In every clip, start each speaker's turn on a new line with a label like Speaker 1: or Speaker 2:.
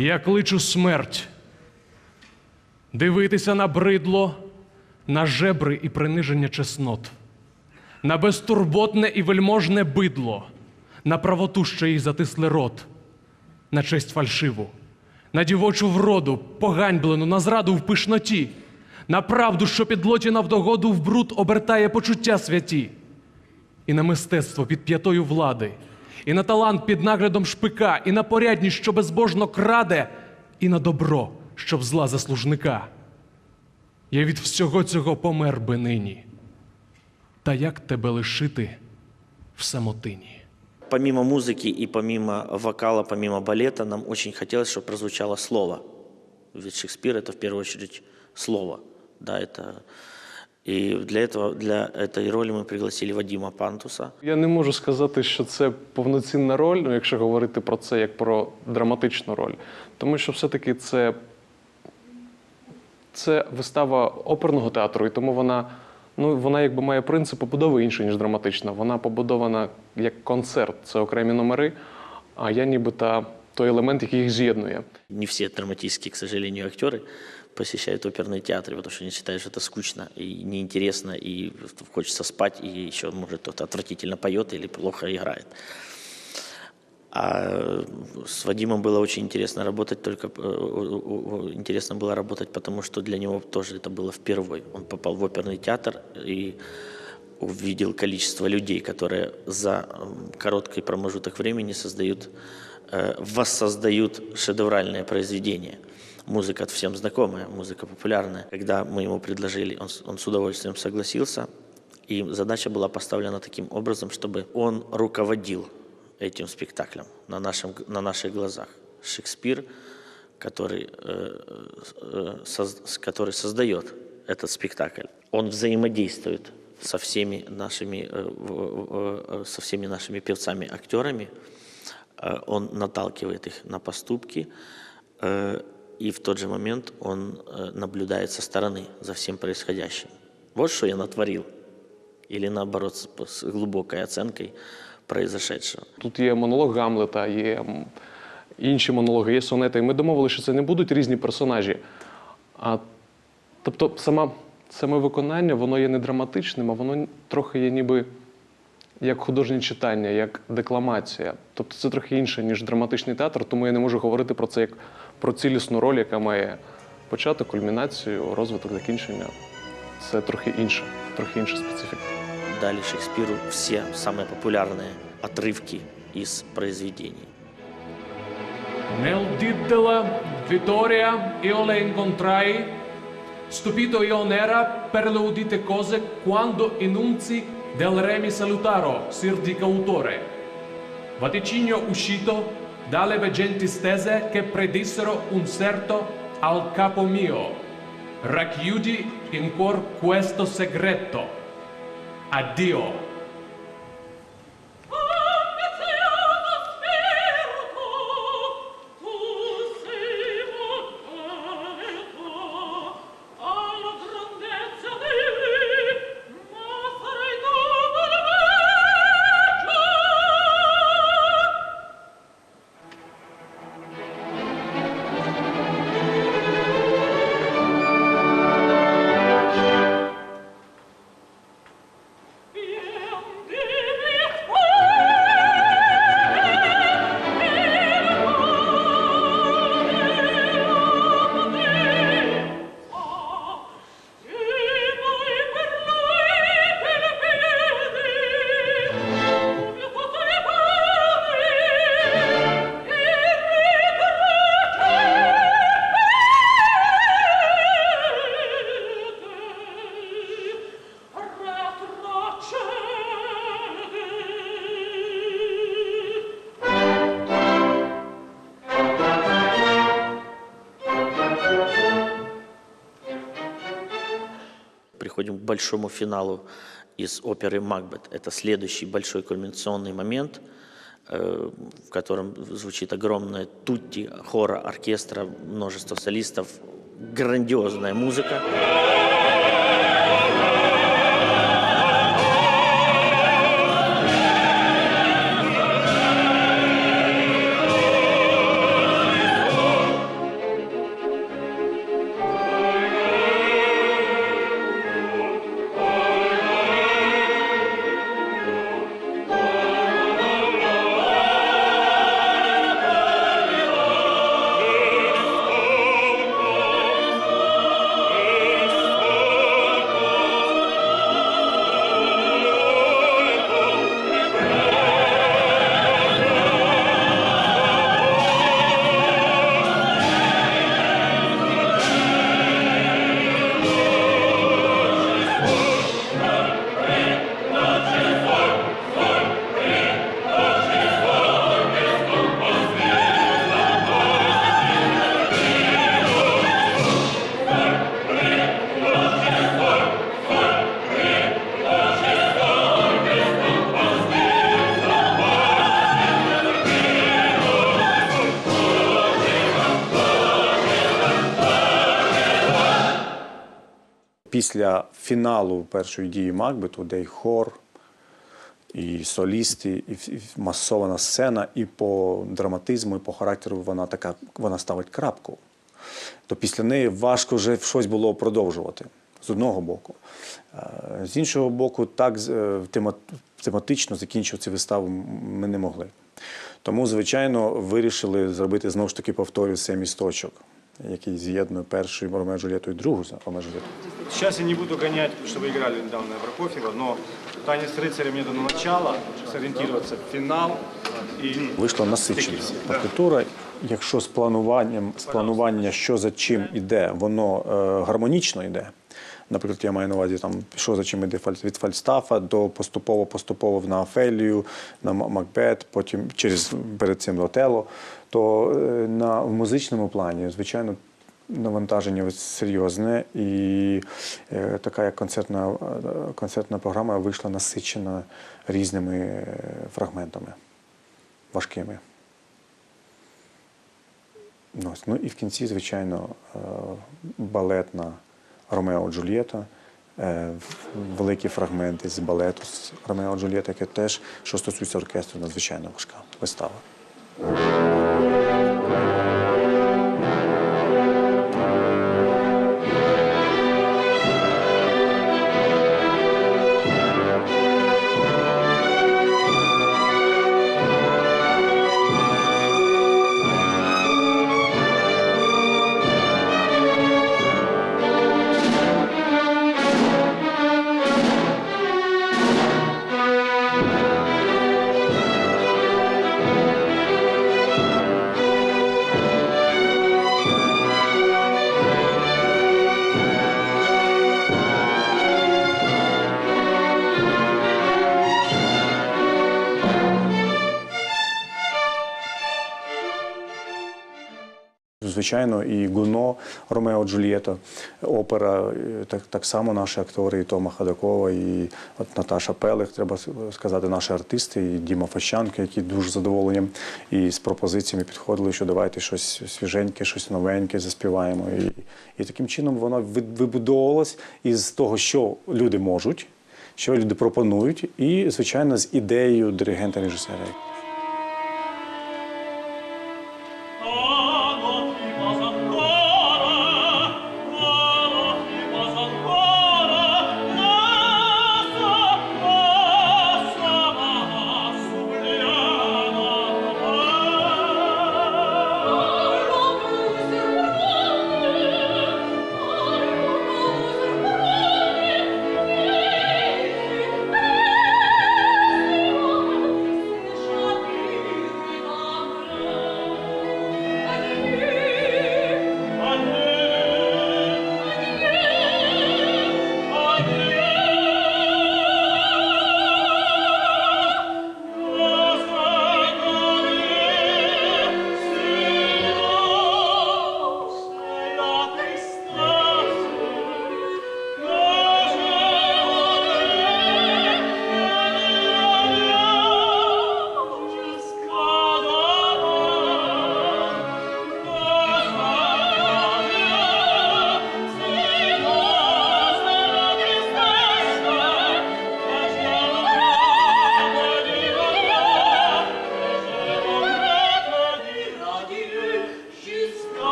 Speaker 1: Я кличу смерть. Дивитися на бридло, на жебри і приниження чеснот, на безтурботне і вельможне бидло, на правоту, що їй затисли рот, на честь фальшиву, на дівочу вроду, поганьблену, на зраду в пишноті, на правду, що під лоті навдогоду в бруд обертає почуття святі, і на мистецтво під п'ятою влади, і на талант під наглядом шпика, і на порядність, що безбожно краде, і на добро, що в зла заслужника. Я від всього цього помер би нині. Та як тебе лишити в самотині?
Speaker 2: Помимо музыки и помимо вокала, помимо балета, нам очень хотелось, чтобы прозвучало слово. Ведь Шекспир это в первую очередь слово. Да, это... И для этого, для этой роли мы пригласили Вадима Пантуса.
Speaker 3: Я не можу сказати, що це повноцінна роль, ну, якщо говорити про це як про драматичну роль. Тому що все-таки це, це вистава оперного театру, і тому вона, ну, вона якби має принцип побудови інший, ніж драматична. Вона побудована як концерт, це окремі номери, а я нібито той елемент, який їх з'єднує.
Speaker 2: Не все драматические, к сожалению, актеры Посещают оперные театры, потому что они считают, что это скучно и неинтересно, и хочется спать, и еще, может, кто-то отвратительно поет или плохо играет. А с Вадимом было очень интересно работать, только э, э, э, интересно было работать, потому что для него тоже это было впервые. Он попал в оперный театр и увидел количество людей, которые за короткий промежуток времени создают, э, воссоздают шедевральное произведение. Музыка всем знакомая, музыка популярная. Когда мы ему предложили, он, он с удовольствием согласился. И задача была поставлена таким образом, чтобы он руководил этим спектаклем на, нашем, на наших глазах. Шекспир, который, э, э, соз- который создает этот спектакль, он взаимодействует со всеми нашими, э, э, со всеми нашими певцами, актерами, Э, он наталкивает их на поступки, э, и в тот же момент он э, наблюдает со стороны за всем происходящим. Вот что я натворил. Или наоборот, с, глубокой оценкой произошедшего.
Speaker 3: Тут є монолог Гамлета, є інші монологи, є сонети. І ми домовилися, що це не будуть різні персонажі. А, тобто, сама, саме виконання, воно є не драматичним, а воно трохи є ніби як художнє читання, як декламація. Тобто це трохи інше, ніж драматичний театр, тому я не можу говорити про це як про цілісну роль, яка має початок, кульмінацію, розвиток, закінчення. Це трохи інше, трохи інша специфіка.
Speaker 2: Дали Шекспиру все самые популярные отрывки из произведений.
Speaker 1: Nel diddela Vittoria io le incontrai, stupito io n'era per le udite cose quando innunzi del re mi salutaro, sir di cautore. Vaticinio uscito dalle veggenti stese che predissero un certo al capo mio. Racchiudi in cuor questo segreto. Addio.
Speaker 2: Большому финалу из оперы «Макбет». Это следующий большой кульминационный момент, э, в котором звучит огромная тутти хора, оркестра, множество солистов, грандиозная музыка.
Speaker 4: Після фіналу першої дії Макбету, де й хор, і солісти, і, масована сцена, і по драматизму, і по характеру вона така, вона ставить крапку. То після неї важко вже щось було продовжувати з одного боку. З іншого боку, так е, тема- тематично закінчувати виставу ми не могли. Тому, звичайно, вирішили зробити знову ж таки повторю цей місточок, який з'єднує першу Ромео Джульєту і другу Ромео Джульєту.
Speaker 5: Сейчас я не буду гонять, потому что вы играли недавно на Прокофьева, но танец рыцаря мне дано начало, сориентироваться в финал. И
Speaker 4: Вийшла насичена партитура. Якщо з плануванням, з планування, що за чим іде, воно е, гармонічно йде. Наприклад, я маю на увазі там, що за чим іде від Фальстафа до поступово поступово на Офелію, на Макбет, потім через перед цим Отело, то е, на в музичному плані, звичайно, навантаження серйозне, і е, така як концертна, е, концертна програма вийшла насичена різними е, фрагментами важкими. Ну, і в кінці, звичайно, е, балетна Ромео Джульєта, великі фрагменти з балету з Ромео Джульєта, яке теж, що стосується оркестру, надзвичайно важка вистава. Звичайно, і Гуно, Ромео Джульєта, опера, е, так, так само наші актори, і Тома Хадакова, і от Наташа Пелих, треба сказати, наші артисти, і Діма Фащанка, які дуже задоволенням і з пропозиціями підходили, що давайте щось свіженьке, щось новеньке заспіваємо. І, і таким чином воно ви- вибудовувалось із того, що люди можуть, що люди пропонують, і, звичайно, з ідеєю диригента-режисера.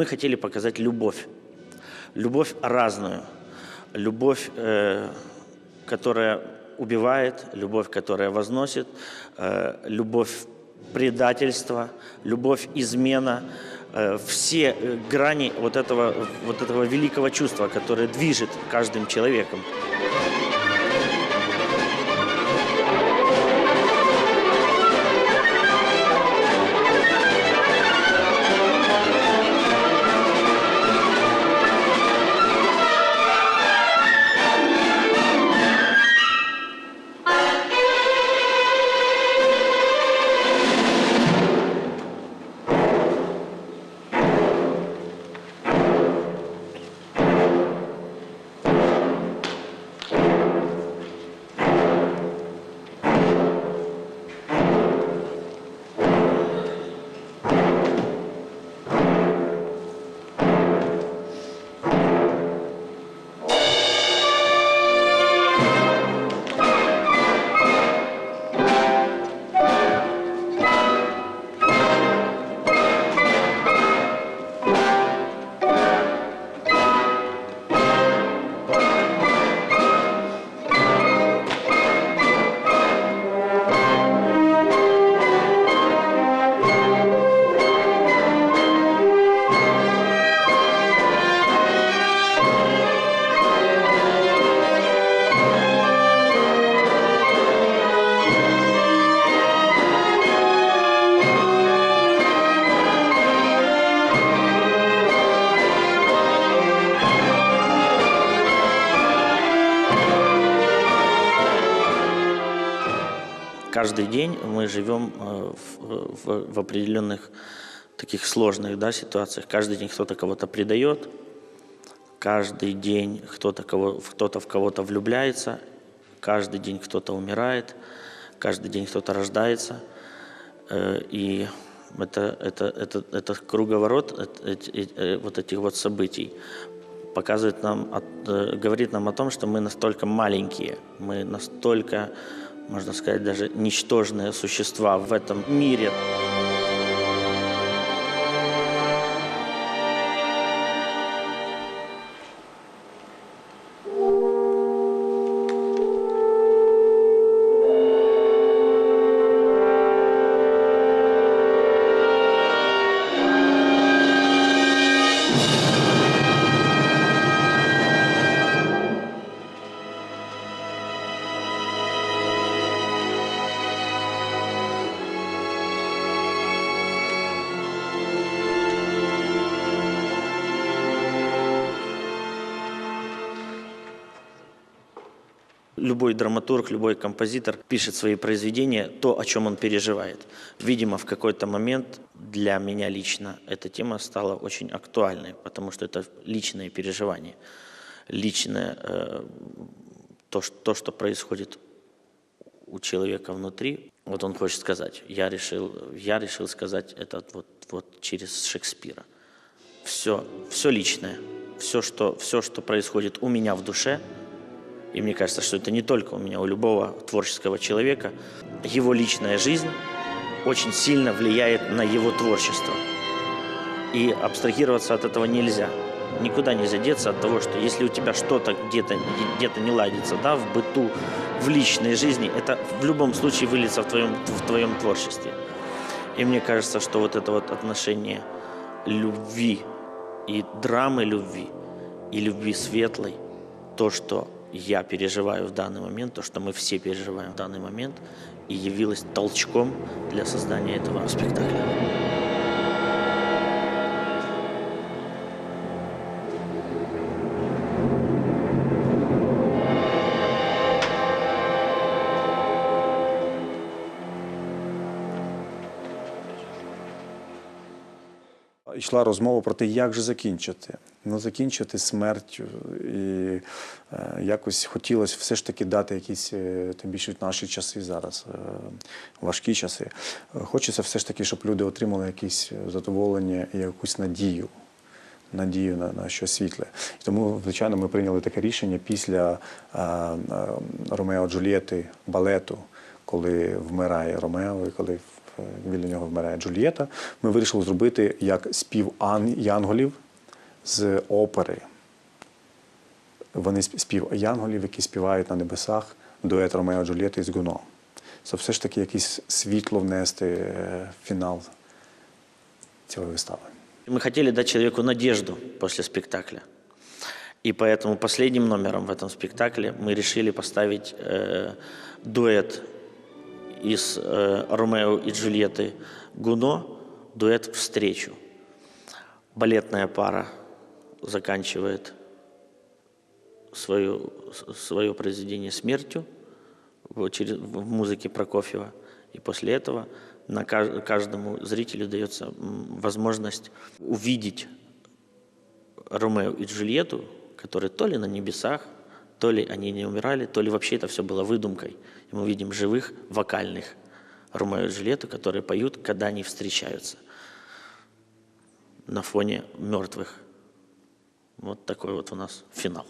Speaker 2: Мы хотели показать любовь. Любовь разную. Любовь, э, которая убивает, любовь, которая возносит, э, любовь предательства, любовь измена. э, все грани вот этого, вот этого великого чувства, которое движет каждым человеком. Каждый день мы живем э, в, в- в определенных таких сложных да, ситуациях. Каждый день кто-то кого-то предает, каждый день кто-то кого, кто-то в кого-то влюбляется, каждый день кто-то умирает, каждый день кто-то рождается. Э, И это, это, это, это круговорот э, вот этих вот событий показывает нам, говорит нам о том, что мы настолько маленькие, мы настолько, можно сказать, даже ничтожные существа в этом мире. Любой драматург, любой композитор пишет свои произведения, то, о чем он переживает. Видимо, в какой-то момент для меня лично эта тема стала очень актуальной, потому что это личное переживание, личное э, то, что, то, что происходит у человека внутри. Вот он хочет сказать, я решил, я решил сказать это вот, вот через Шекспира. Все, все личное, все что, все, что происходит у меня в душе, и мне кажется, что это не только у меня, у любого творческого человека, его личная жизнь очень сильно влияет на его творчество. И абстрагироваться от этого нельзя. Никуда нельзя деться от того, что если у тебя что-то где-то где не ладится, да, в быту, в личной жизни, это в любом случае выльется в твоем, в твоем творчестве. И мне кажется, что вот это вот отношение любви и драмы любви, и любви светлой, то, что я переживаю в данный момент, то, что мы все переживаем в данный момент, и явилось толчком для создания этого спектакля.
Speaker 4: Йшла розмова про те, як же закінчити. Ну, закінчити смертю. І е, якось хотілося все ж таки дати якісь, е, тим більше наші часи зараз, е, важкі часи. Хочеться все ж таки, щоб люди отримали якісь задоволення і якусь надію. Надію на, на щось світле. І тому, звичайно, ми прийняли таке рішення після Ромео Джульєти балету, коли вмирає Ромео, і коли біля нього вмирає Джульєта. Ми вирішили зробити як спів ан- янголів з опери. Вони сп- спів янголів, які співають на небесах дует Ромео Джульєти з Гуно. Це все ж таки якесь світло внести е, в фінал цієї вистави.
Speaker 2: Мы хотели дать человеку надежду после спектакля. И поэтому последним номером в этом спектакле мы решили поставить э, дуэт из э, Ромео и Джульетты Гуно, дуэт «Встречу». Балетная пара заканчивает свое, свое произведение смертью в, музыке Прокофьева. И после этого на каж- каждому зрителю дается возможность увидеть Ромео и Джульетту, которые то ли на небесах, то ли они не умирали, то ли вообще это все было выдумкой. И мы видим живых вокальных Ромео и Джульетту, которые поют, когда они встречаются на фоне мертвых. Вот такой вот у нас финал.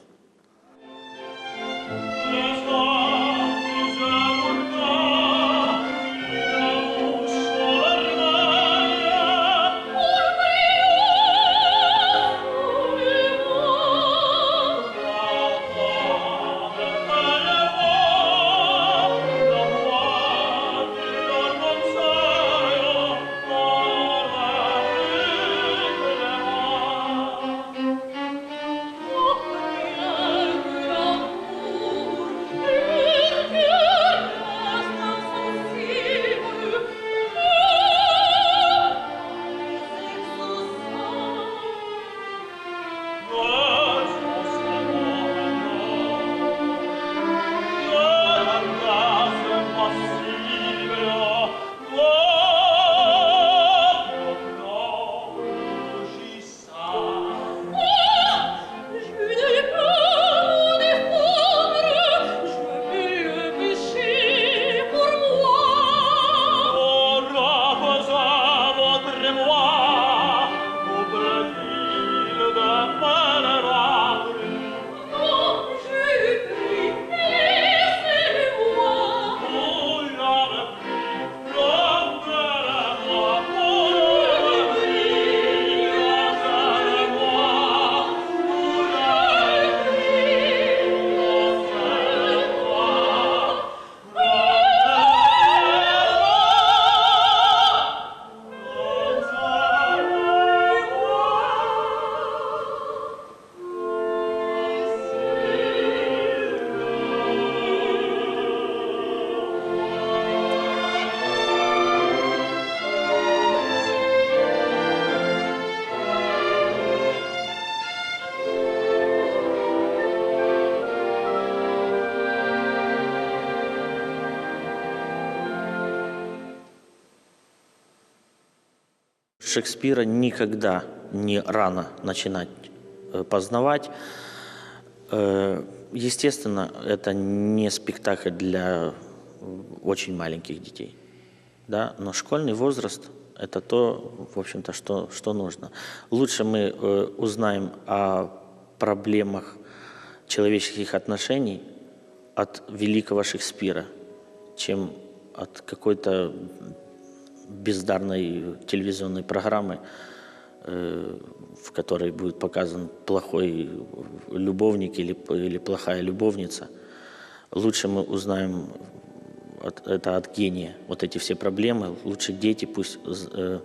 Speaker 2: Шекспира никогда не рано начинать э, познавать. Э, Естественно, это не спектакль для э, очень маленьких детей. Да? Но школьный возраст – это то, в общем-то, что, что нужно. Лучше мы узнаем о проблемах человеческих отношений от великого Шекспира, чем от какой-то бездарной телевизионной программы, э, в которой будет показан плохой любовник или, или плохая любовница. Лучше мы узнаем от- это от гения, вот эти все проблемы. Лучше дети пусть э,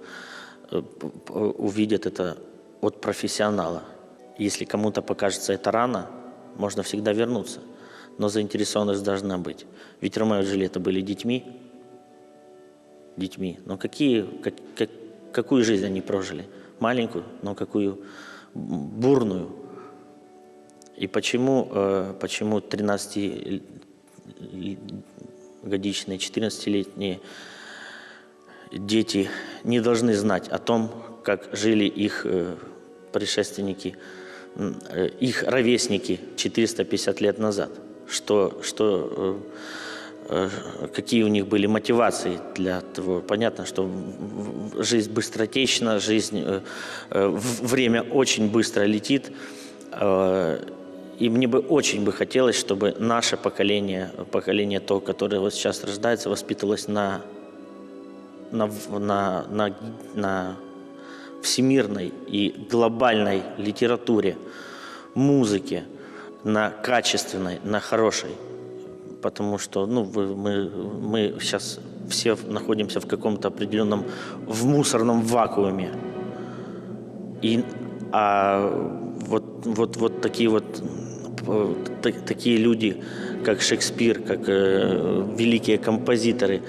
Speaker 2: э, увидят это от профессионала. Если кому-то покажется это рано, можно всегда вернуться. Но заинтересованность должна быть. Ведь Ромео и Джульетта были детьми, детьми. Но какие, как, как- какую жизнь они прожили? Маленькую, но какую бурную. И почему, э, почему 13-годичные, 14-летние дети не должны знать о том, как жили их э, предшественники, э, их ровесники 450 лет назад, что, что, какие у них были мотивации для того. Понятно, что жизнь быстротечна, жизнь, э, э, время очень быстро летит, э, и мне бы очень бы хотелось, чтобы наше поколение, поколение то, которое вот сейчас рождается, воспитывалось на на, на, на, на всемирной и глобальной литературе, музыке, на качественной, на хорошей. Потому что ну, вы- мы, мы сейчас все находимся в каком-то определенном, в мусорном вакууме. И, а вот, вот, вот такие вот э, та- такие люди, как Шекспир, как э, великие композиторы,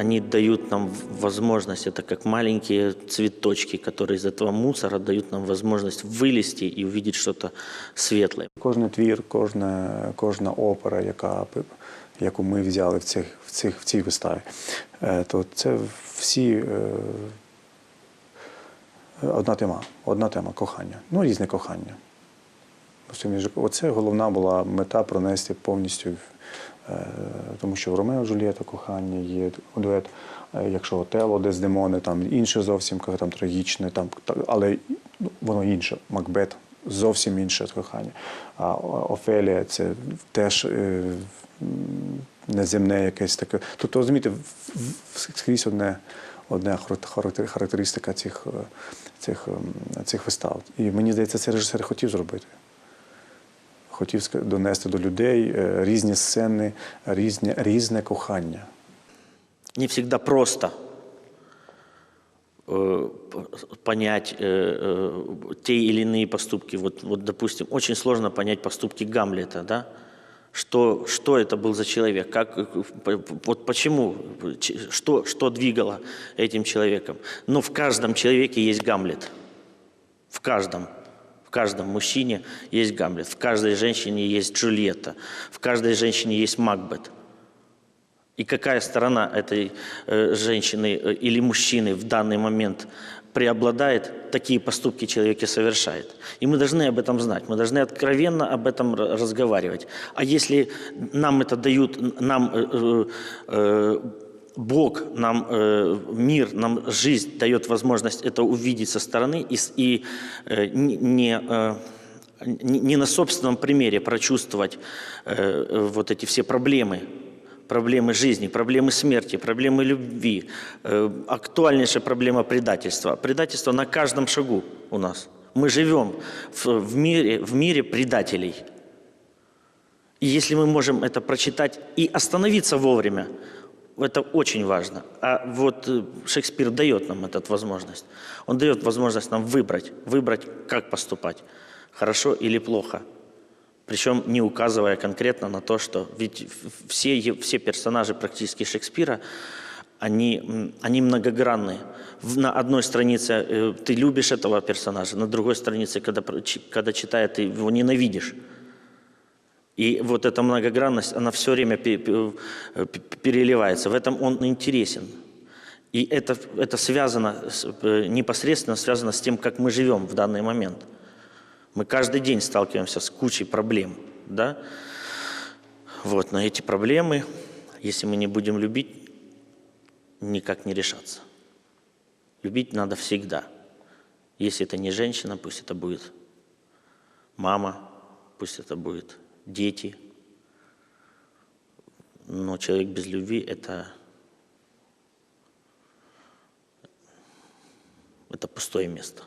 Speaker 2: они дают нам в- возможность, это как маленькие цветочки, которые из этого мусора дают нам возможность вылезти и увидеть что-то светлое.
Speaker 4: Кожен твір, кожна, кожна опера, яка, п- яку ми взяли в, цих, в, цих, в цій виставі, е, то це всі е, одна тема, одна тема кохання. Ну, різне кохання. Просто між- Оце головна була мета пронести повністю, е, тому що в Ромео і Джульєта кохання є дует. Е, Якщо Отело, Дездемони, там інше зовсім там трагічне, там але ну, воно інше. Макбет зовсім інше кохання. А Офелія це теж е, неземне якесь таке. Тобто, розумієте, скрізь одне, одне характеристика цих, е, цих, ем, цих вистав. І мені здається, це режисер хотів зробити хотів ска- донести до людей е, різні сцени, різне, різне кохання.
Speaker 2: не всегда просто э, п- понять э, э, те или иные поступки. Вот, вот, допустим, очень сложно понять поступки Гамлета, да? Что, что это был за человек? Как, э, п- п- вот почему? Ч- Что, что двигало этим человеком? Но в каждом человеке есть Гамлет. В каждом. В каждом мужчине есть Гамлет. В каждой женщине есть Джульетта. В каждой женщине есть Макбет. И какая сторона этой э, женщины э, или мужчины в данный момент преобладает, такие поступки человек и совершает. И мы должны об этом знать, мы должны откровенно об этом разговаривать. А если нам это дают, нам э, э, э, Бог, нам э, мир, нам жизнь дает возможность это увидеть со стороны и, и э, э, не не на собственном примере прочувствовать э, вот эти все проблемы, проблемы жизни, проблемы смерти, проблемы любви, актуальнейшая проблема предательства. Предательство на каждом шагу у нас. Мы живем в, в мире, в мире предателей. И если мы можем это прочитать и остановиться вовремя, это очень важно. А вот э, Шекспир дает нам эту возможность. Он дает возможность нам выбрать, выбрать, как поступать, хорошо или плохо. Причем не указывая конкретно на то, что ведь все, все персонажи практически Шекспира, они, они многогранные. На одной странице э, ты любишь этого персонажа, на другой странице, когда, когда читая, ты его ненавидишь. И вот эта многогранность, она все время переливается. В этом он интересен. И это, это связано, э, непосредственно связано с тем, как мы живем в данный момент. Мы каждый день сталкиваемся с кучей проблем, да? Вот, но эти проблемы, если мы не будем любить, никак не решаться. Любить надо всегда. Если это не женщина, пусть это будет мама, пусть это будет дети. Но человек без любви – это, это пустое место.